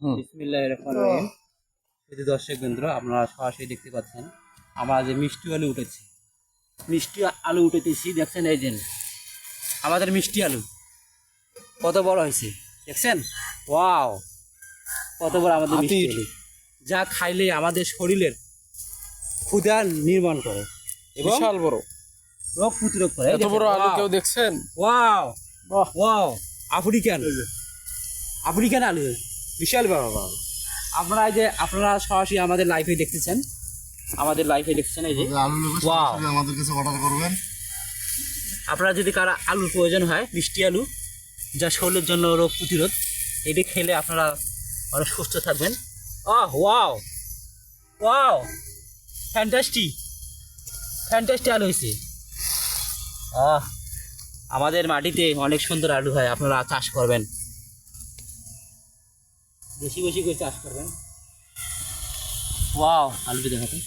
হুম। বিসমিল্লাহ রহমান রহিম। শুধু দর্শক কেন্দ্র আপনারা সরাসরি দেখতে পাচ্ছেন আমরা যে মিষ্টি আলু উঠেছি। মিষ্টি আলু উঠেতেছি দেখছেন এই যে আমাদের মিষ্টি আলু। কত বড় হয়েছে দেখছেন? ওয়াও কত বড় আমাদের মিষ্টি। আলু। যা খাইলে আমাদের শরীরের ক্ষুধা নির্মাণ করে এবং বিশাল বড়। রোগ প্রতিরোধ করে। এত বড় আলু কেউ দেখছেন? ওয়াও বাহ। Wow African. আফ্রিকান আলু। বিশাল ব্যাপার এই যে আপনারা সরাসরি আমাদের লাইফে দেখতেছেন। আমাদের লাইফে দেখছেন এই যে। আমাদের কাছে অর্ডার করবেন। আপনারা যদি কারও আলুর প্রয়োজন হয় মিষ্টি আলু যা শরীরের জন্য রোগ প্রতিরোধ এটি খেলে আপনারা অনেক সুস্থ থাকবেন। আহ ওয়াও ওয়াও ফ্যান্টাস্টি ফ্যান্টাস্টি আলু হয়েছে। আহ আমাদের মাটিতে অনেক সুন্দর আলু হয় আপনারা চাষ করবেন। বেশি বেশি করে চাষ করবেন। ওয়াও আলুটি দেখাতে।